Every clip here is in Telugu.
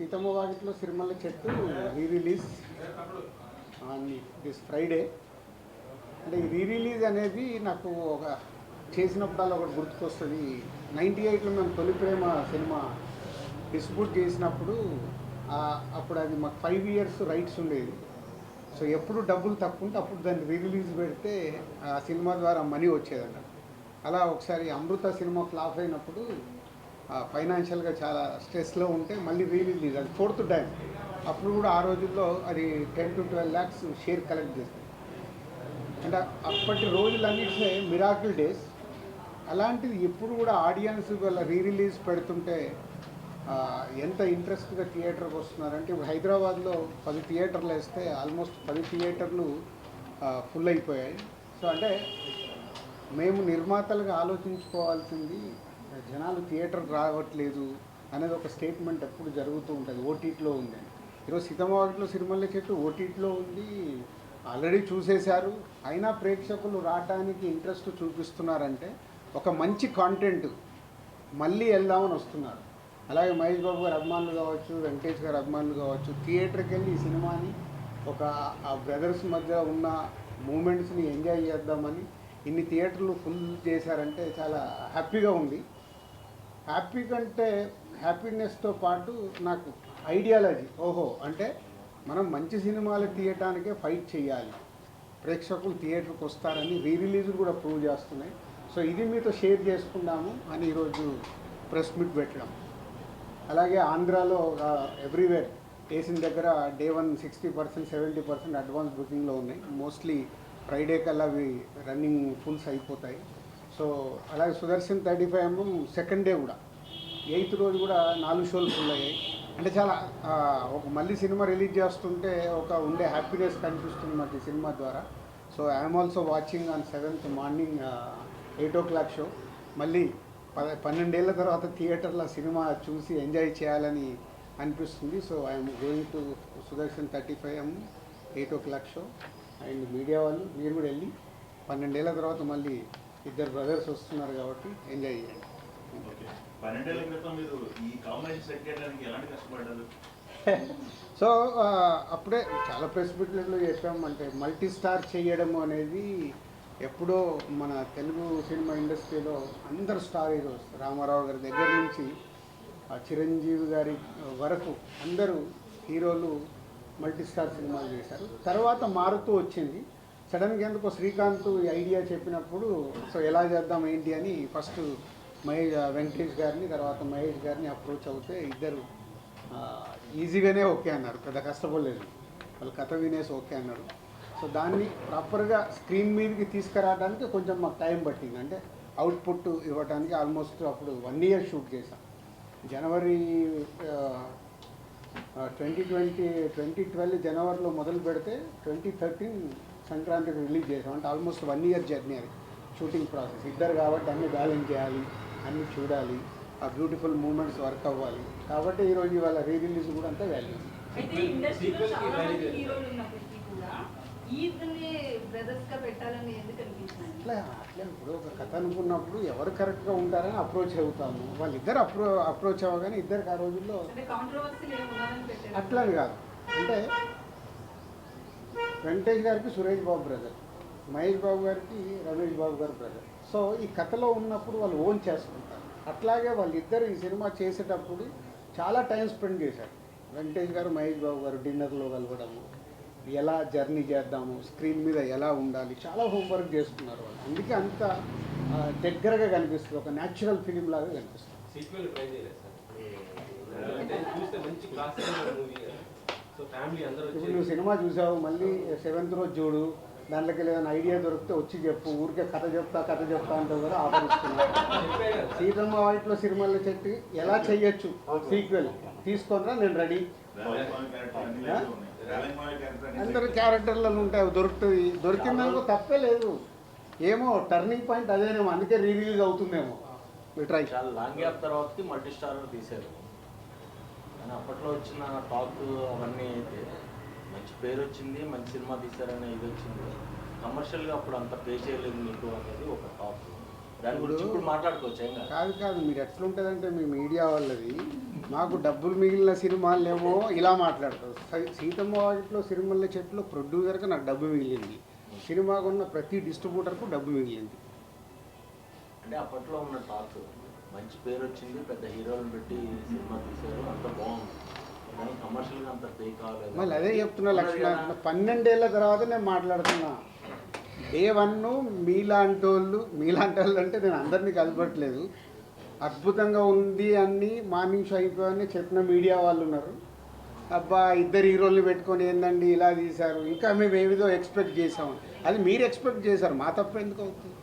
Seethamma Vakitlo Sirimalle Chettu re release on this Friday అంటే ఈ రీ రిలీజ్ అనేది నాకు ఒక చేసినప్పుడల్లా ఒకటి గుర్తుకొస్తుంది. నైంటీ ఎయిట్లో మేము తొలి ప్రేమ సినిమా డిస్ట్రిబ్యూట్ చేసినప్పుడు అప్పుడు అది మాకు ఫైవ్ ఇయర్స్ రైట్స్ ఉండేది. సో ఎప్పుడు డబ్బులు తక్కువ ఉంటే అప్పుడు దాన్ని రీ రిలీజ్ పెడితే ఆ సినిమా ద్వారా మనీ వచ్చేదంట. అలా ఒకసారి అమృత సినిమా ఫ్లాప్ అయినప్పుడు ఫైనాన్షియల్గా చాలా స్ట్రెస్లో ఉంటే మళ్ళీ రీ రిలీజ్ అది ఫోర్త్ టైం. అప్పుడు కూడా ఆ రోజుల్లో అది ten to twelve lakhs share collect చేస్తుంది అంటే అప్పటి రోజులన్నింటినే మిరాకిల్ డేస్. అలాంటిది ఎప్పుడు కూడా ఆడియన్స్ వాళ్ళ రీ రిలీజ్ పెడుతుంటే ఎంత ఇంట్రెస్ట్గా థియేటర్కి వస్తున్నారంటే ఇప్పుడు హైదరాబాద్లో పది థియేటర్లు వేస్తే ఆల్మోస్ట్ పది థియేటర్లు ఫుల్ అయిపోయాయి. సో అంటే మేము నిర్మాతలుగా ఆలోచించుకోవాల్సింది జనాలు థియేటర్ రావట్లేదు అనేది ఒక స్టేట్మెంట్ ఎప్పుడు జరుగుతూ ఉంటుంది. ఓటీటీలో ఉంది ఈరోజు సీతమ్మవాటిలో సిరిమల్ల చెట్టు ఓటీటీలో ఉంది. ఆల్రెడీ చూసేశారు. అయినా ప్రేక్షకులు రావడానికి ఇంట్రెస్ట్ చూపిస్తున్నారంటే ఒక మంచి కాంటెంట్ మళ్ళీ వెళ్దామని వస్తున్నారు. అలాగే మహేష్ బాబు గారు అభిమానులు కావచ్చు వెంకటేష్ గారు అభిమానులు కావచ్చు థియేటర్కి వెళ్ళి ఈ సినిమాని ఒక ఆ బ్రదర్స్ మధ్య ఉన్న మూమెంట్స్ని ఎంజాయ్ చేద్దామని ఇన్ని థియేటర్లు ఫుల్ చేశారంటే చాలా హ్యాపీగా ఉంది. హ్యాపీ కంటే హ్యాపీనెస్తో పాటు నాకు ఐడియాలజీ ఓహో అంటే మనం మంచి సినిమాలు తీయటానికే ఫైట్ చేయాలి. ప్రేక్షకులు థియేటర్కి వస్తారని రీ రిలీజ్ కూడా ప్రూవ్ చేస్తున్నాయి. సో ఇది మీతో షేర్ చేసుకుందాము అని ఈరోజు ప్రెస్ మీట్ పెట్టడం. అలాగే ఆంధ్రాలో ఎవ్రీవేర్ వేసిన దగ్గర day one sixty percent seventy percent advance బుకింగ్లో ఉన్నాయి. మోస్ట్లీ ఫ్రైడే కల్లా అవి రన్నింగ్ ఫుల్స్ అయిపోతాయి. సో అలాగే Sudarshan thirty five MM second day కూడా. ఎయిత్ రోజు కూడా నాలుగు షోలు ఫుల్ అయ్యాయి. అంటే చాలా ఒక మళ్ళీ సినిమా రిలీజ్ చేస్తుంటే ఒక ఉండే హ్యాపీనెస్ కనిపిస్తుంది మాకు ఈ సినిమా ద్వారా. So I'm also watching on seventh morning eight o'clock show మళ్ళీ పద పన్నెండేళ్ళ తర్వాత థియేటర్లో సినిమా చూసి ఎంజాయ్ చేయాలని అనిపిస్తుంది. So I'm going to Sudarshan thirty five M eight o'clock show and media వాళ్ళు మీరు కూడా వెళ్ళి పన్నెండేళ్ళ తర్వాత మళ్ళీ ఇద్దరు బ్రదర్స్ వస్తున్నారు కాబట్టి ఎంజాయ్ చేయండి. సో అప్పుడే చాలా ప్రెస్ మీట్లలో చెప్పాం అంటే మల్టీ స్టార్ చేయడం అనేది ఎప్పుడో మన తెలుగు సినిమా ఇండస్ట్రీలో అందరు స్టార్ హీరోస్ రామారావు గారి దగ్గర నుంచి ఆ చిరంజీవి గారి వరకు అందరూ హీరోలు మల్టీ స్టార్ సినిమాలు చేశారు. తర్వాత మారుతూ వచ్చింది. సడన్గా ఎందుకు శ్రీకాంత్ ఈ ఐడియా చెప్పినప్పుడు సో ఎలా చేద్దాం ఏంటి? అని ఫస్ట్ మహేష్ వెంకటేష్ గారిని తర్వాత మహేష్ గారిని అప్రోచ్ అవుతే ఇద్దరు ఈజీగానే ఓకే అన్నారు. పెద్ద కష్టపడలేదు. వాళ్ళు కథ వినేసి ఓకే అన్నారు. సో దాన్ని ప్రాపర్గా స్క్రీన్ మీదకి తీసుకురావడానికి కొంచెం మాకు టైం పట్టింది. అంటే అవుట్పుట్ ఇవ్వడానికి ఆల్మోస్ట్ అప్పుడు వన్ ఇయర్ షూట్ చేశాం. జనవరి ట్వంటీ ట్వంటీ ట్వంటీ ట్వెల్వ్ జనవరిలో మొదలు పెడితే ట్వంటీ థర్టీన్ సంక్రాంతికి రిలీజ్ చేసాం అంటే ఆల్మోస్ట్ వన్ ఇయర్ జర్నీ అది. షూటింగ్ ప్రాసెస్ ఇద్దరు కాబట్టి అన్ని బ్యాలెన్స్ చేయాలి అన్ని చూడాలి. ఆ బ్యూటిఫుల్ మూమెంట్స్ వర్క్ అవ్వాలి. కాబట్టి ఈరోజు ఇవాళ రీ రిలీజ్ కూడా అంతా వాల్యూ అయితే ఇండస్ట్రీలో చాలా మంది హీరోలు ఉన్నప్పటికీ కూడా ఈతనే బ్రదర్స్గా పెట్టాలని ఎందుకు అనిపించింది? అట్లా అట్లా ఇప్పుడు ఒక కథ అనుకున్నప్పుడు ఎవరు కరెక్ట్గా ఉంటారని అప్రోచ్ అవుతాము. వాళ్ళిద్దరు అప్రో అప్రోచ్ అవ్వగానే ఇద్దరికి ఆ రోజుల్లో అంటే కాంట్రవర్సీలు ఏమి ఉండాలని పెట్టారు. అట్లా అని కాదు. అంటే వెంకటేష్ గారికి సురేష్ బాబు బ్రదర్ మహేష్ బాబు గారికి రమేష్ బాబు గారు బ్రదర్ సో ఈ కథలో ఉన్నప్పుడు వాళ్ళు ఓన్ చేసుకుంటారు. అట్లాగే వాళ్ళిద్దరు ఈ సినిమా చేసేటప్పుడు చాలా టైం స్పెండ్ చేశారు. వెంకటేష్ గారు మహేష్ బాబు గారు డిన్నర్లో కలవడము ఎలా జర్నీ చేద్దాము స్క్రీన్ మీద ఎలా ఉండాలి చాలా హోంవర్క్ చేసుకున్నారు వాళ్ళు. అందుకే అంత దగ్గరగా కనిపిస్తుంది ఒక న్యాచురల్ ఫిలిం లాగా కనిపిస్తుంది. ఇప్పుడు నువ్వు సినిమా చూసావు మళ్ళీ సెవెంత్ రోజు చూడు దాంట్లోకి ఏదైనా ఐడియా దొరికితే వచ్చి చెప్పు ఊరికే కథ చెప్తా కథ చెప్తా అంటే కూడా ఆఫరిస్తున్నా చెప్పే కదా సీతమ్మ వాటిలో సిరిమల్ల చెట్టు ఎలా చెయ్యొచ్చు? సీక్వెల్ తీసుకొనరా నేను రెడీ. అందరు క్యారెక్టర్లను ఉంటాయి అవి దొరుకుతుంది దొరికిందనుకో తప్పే లేదు. ఏమో టర్నింగ్ పాయింట్ అదేనేమో అందుకే రిలీజ్ అవుతుందేమో. ట్రై చాలా లాంగ్ గ్యాప్ తర్వాతకి మల్టీ స్టార్ తీశారు. కానీ అప్పట్లో వచ్చిన టాక్ అవన్నీ అయితే మంచి పేరు వచ్చింది మంచి సినిమా తీశారనే ఇది వచ్చింది. కమర్షియల్గా అప్పుడు అంత పే చేయలేదు మీకు అనేది ఒక టాక్. దాని గురించి ఇప్పుడు మాట్లాడుకోవచ్చు ఏం కాదు. కాదు కాదు మీరు ఎట్లుంటుందంటే మీ మీడియా వాళ్ళది. మాకు డబ్బులు మిగిలిన సినిమాలేమో ఇలా మాట్లాడతారు. సీతమ్మ వాకిట్లో సిరిమల్ల చెట్లు ప్రొడ్యూసర్కి నాకు డబ్బు మిగిలింది. సినిమాకు ఉన్న ప్రతి డిస్ట్రిబ్యూటర్కు డబ్బు మిగిలింది. అంటే అప్పట్లో ఉన్న టాక్. మంచి పేరు వచ్చింది పెద్ద హీరోలను పెట్టి సినిమా తీశారు. అంత బాగుంది. కానీ కమర్షియల్గా అంత పే కాలేదు. మళ్ళీ అదే చెప్తున్నా లక్ష్మణ. పన్నెండేళ్ళ తర్వాత నేను మాట్లాడుతున్నా. డే వన్ మీలాంటి వాళ్ళు మీలాంటి వాళ్ళు అంటే నేను అందరినీ కలపట్లేదు. అద్భుతంగా ఉంది అని మార్నింగ్ షో అయిపోయి చెప్పిన మీడియా వాళ్ళు ఉన్నారు. అబ్బా ఇద్దరు హీరోల్ని పెట్టుకొని ఏందండి ఇలా తీశారు. ఇంకా మేము ఏవిదో ఎక్స్పెక్ట్ చేసాం అది మీరు ఎక్స్పెక్ట్ చేశారు. మా తప్పు ఎందుకు అవుతుంది?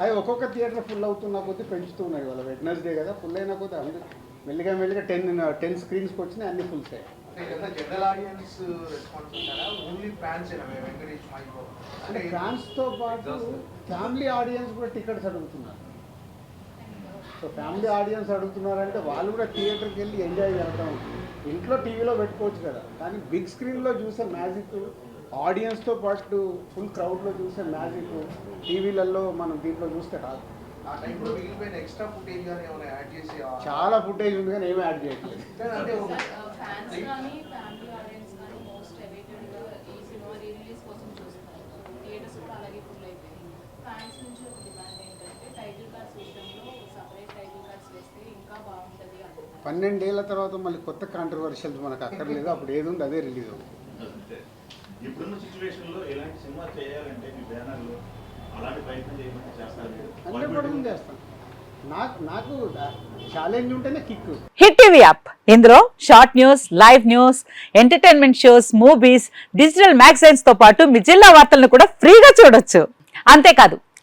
అది ఒక్కొక్క థియేటర్ ఫుల్ అవుతున్న కొద్దీ పెంచుతూ ఉన్నాయి వాళ్ళ వెడ్నెస్డే కదా ఫుల్ అయిన కొద్దీ అందరూ మెల్లిగా మెల్లిగా టెన్ టెన్ స్క్రీన్స్కి వచ్చినాయి అన్ని ఫుల్స్ అయ్యాయి అంటే ఫ్యాన్స్తో పాటు ఫ్యామిలీ ఆడియన్స్ కూడా టికెట్స్ అడుగుతున్నారు. సో ఫ్యామిలీ ఆడియన్స్ అడుగుతున్నారంటే వాళ్ళు కూడా థియేటర్కి వెళ్ళి ఎంజాయ్ చేయడం ఇంట్లో టీవీలో పెట్టుకోవచ్చు కదా. కానీ బిగ్ స్క్రీన్లో చూసే మ్యాజిక్ ఆడియన్స్తో పాటు ఫుల్ క్రౌడ్లో చూసే మ్యాజిక్ టీవీలలో మనం దీంట్లో చూస్తే రాదు ఆ టైంలో మిగిలిపోయిన ఎక్స్ట్రా ఫుటేజ్ కానీ ఏమైనా యాడ్ చేసి ఆ- చాలా ఫుటేజ్ ఉంది కానీ ఏమీ యాడ్ చేయట్లేదు. కానీ అంటే ఒక- ఫ్యాన్స్ కానీ ఫ్యామిలీ ఆడియన్స్ కానీ మోస్ట్ అవైటెడ్గా ఈ సినిమా రీ రిలీజ్ కోసం చూస్తున్నారు థియేటర్స్ కూడా అలాగే ఫుల్ అయిపోయింది ఫ్యాన్స్ నుంచి ఒక డిమాండ్ ఏంటంటే టైటిల్ కార్డ్స్ విషయంలో పన్నెండేళ్ళ తర్వాత మళ్ళీ కొత్త కాంట్రవర్షియల్స్ మనకు అక్కర్లేదు. అప్పుడు ఏది ఉంది అదే రిలీజ్ అవుతుంది. అంతే. ఇప్పుడున్న సిచ్యువేషన్లో ఇలాంటి సినిమా చేయాలంటే మీ బ్యానర్లో అలాంటి ప్రయత్నం చేయమంటే చేస్తారు మీరు. హండ్రెడ్ పర్సెంట్ చేస్తాను నాకు నాకు ఛాలెంజ్ ఉంటేనే కిక్ హిట్ టీవీ యాప్. ఇందులో short news live news entertainment shows movies digital మ్యాగజైన్స్తో పాటు మీ జిల్లా వార్తలను కూడా ఫ్రీగా చూడొచ్చు. అంతేకాదు